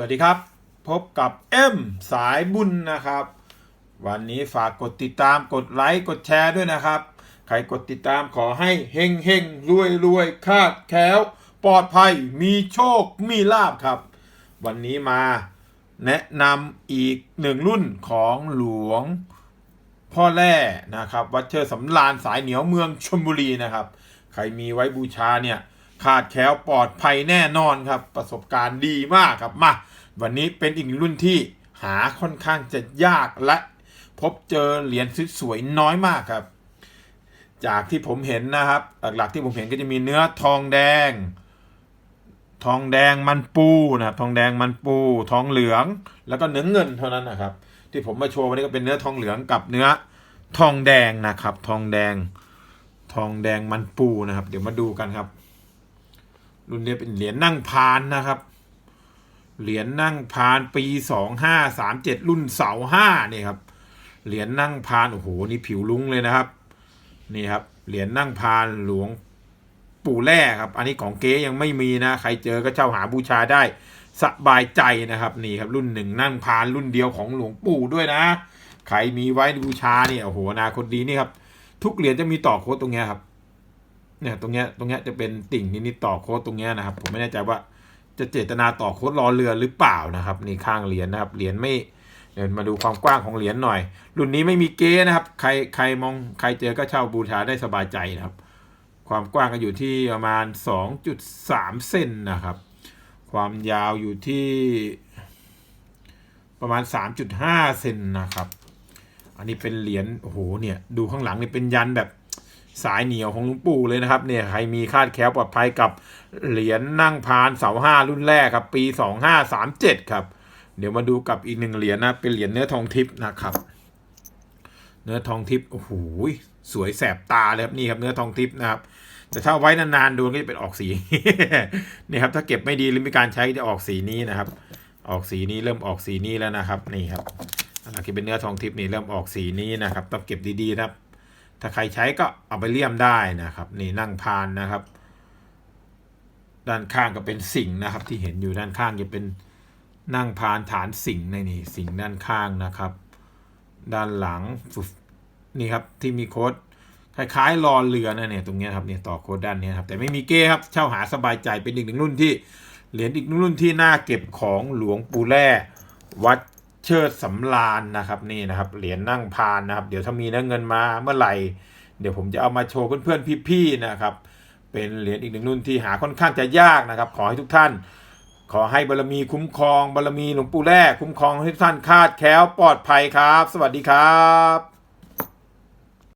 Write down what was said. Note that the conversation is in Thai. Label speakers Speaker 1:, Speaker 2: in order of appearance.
Speaker 1: วัสดีครับ พบกับเอ็มสายบุญนะครับ วันนี้ฝากกดติดตามกดไลค์กดแชร์ด้วยนะครับ ใครกดติดตามขอให้เฮงเฮงรวยรวยคาดแคล้วปลอดภัยมีโชคมีลาบครับ วันนี้มาแนะนำอีกหนึ่งรุ่นของหลวงพ่อแร่นะครับ วัดเชิดสำราญสายเหนียวเมืองชลบุรีนะครับ ใครมีไว้บูชาเนี่ย ขาดแคล้วปลอดภัยแน่นอนครับ ประสบการณ์ดีมากครับมาวันนี้เป็นอีกรุ่นที่หาค่อนข้างจะยากและพบเจอเหรียญสวยๆน้อยมากครับ จากที่ผมเห็นนะครับ หลักๆที่ผมเห็นก็จะมีเนื้อทองแดง ทองแดงมันปูนะครับทองแดงมันปู ทองเหลือง แล้วก็เนื้อเงินเท่านั้นนะครับ ที่ผมมาโชว์วันนี้ก็เป็นเนื้อทองเหลืองกับเนื้อทองแดงนะครับ ทองแดง ทองแดงมันปูนะครับ เดี๋ยวมาดูกันครับ รุ่นนี้เป็นเหรียญนั่งพานนะครับ เหรียญนั่งพานปีสองห้าสามเจ็ดรุ่นเสาห้านี่ครับ เหรียญนั่งพานโอ้โหนี่ผิวลุ้งเลยนะครับ นี่ครับ เหรียญนั่งพานหลวงปู่แร่ครับ อันนี้ของเก๊ยังไม่มีนะ ใครเจอก็เช่าหาบูชาได้สบายใจนะครับ นี่ครับรุ่นหนึ่งนั่งพานรุ่นเดียวของหลวงปู่ด้วยนะ ใครมีไว้บูชาเนี่ยโอ้โหนาคตดีนี่ครับ ทุกเหรียญจะมีต่อโค้ดตรงเนี้ยครับ เนี่ยตรงเนี้ยตรงเนี้ยจะเป็นติ่งนิดๆต่อโค้ดตรงเนี้ยนะครับ ผมไม่แน่ใจว่าจะเจตนาต่อโค้ดรอเรือหรือเปล่านะครับนี่ข้างเหรียญนะครับเหรียญไม่เดี๋ยวมาดูความกว้างของเหรียญหน่อย รุ่นนี้ไม่มีเก๊นะครับ ใครใครมองใครเจอก็เช่าบูชาได้สบายใจนะครับ ความกว้างก็อยู่ที่ประมาณ 2.3 เซนนะครับ ความยาวอยู่ที่ประมาณ 3.5 เซนนะครับ อันนี้เป็นเหรียญโอ้โหเนี่ยดูข้างหลังนี่เป็นยันแบบ สายเหนียวของลวงปู่เลยนะครับเนี่ยใครมีคาดแคล้วปลอดภัยกับเหรียญนั่งพานเสาห้ารุ่นแรกครับ ปี 2537 ครับ เดี๋ยวมาดูกับอีกหนึ่งเหรียญนะเป็นเหรียญเนื้อทองทิพย์นะครับ เนื้อทองทิพย์โอ้โหสวยแสบตาเลยครับนี่ครับเนื้อทองทิพย์นะครับแต่ถ้าไว้นานๆดูก็จะเป็นออกสีนี่ครับถ้าเก็บไม่ดีหรือมีการใช้จะออกสีนี้นะครับ ออกสีนี้เริ่มออกสีนี้แล้วนะครับนี่ครับอันนี้เป็นเนื้อทองทิพย์นี่เริ่มออกสีนี้นะครับต้องเก็บดีๆนะครับ ถ้าใครใช้ก็เอาไปเลี่ยมได้นะครับ นี่นั่งพานนะครับ ด้านข้างก็เป็นสิงนะครับ ที่เห็นอยู่ด้านข้างจะเป็นนั่งพานฐานสิงในนี่สิงด้านข้างนะครับ ด้านหลังนี่ครับที่มีโค้ดคล้ายๆรอเรือนะเนี่ยตรงนี้ครับเนี่ยต่อโค้ดด้านนี้ครับแต่ไม่มีเก้ครับเช่าหาสบายใจเป็นอีกหนึ่งรุ่นที่เหรียญอีกหนึ่งรุ่นที่น่าเก็บของหลวงปู่แร่วัด เชิดสำราญนะครับนี่นะครับเหรียญนั่งพานนะครับ เดี๋ยวถ้ามีเนื้อเงินมาเมื่อไหร่ เดี๋ยวผมจะเอามาโชว์เพื่อนๆพี่ๆนะครับ เป็นเหรียญอีกหนึ่งรุ่นที่หาค่อนข้างจะยากนะครับ ขอให้ทุกท่าน ขอให้บารมีคุ้มครองบารมีหลวงปู่แร่คุ้มครองให้ทุกท่านคาดแคล้วปลอดภัยครับ สวัสดีครับ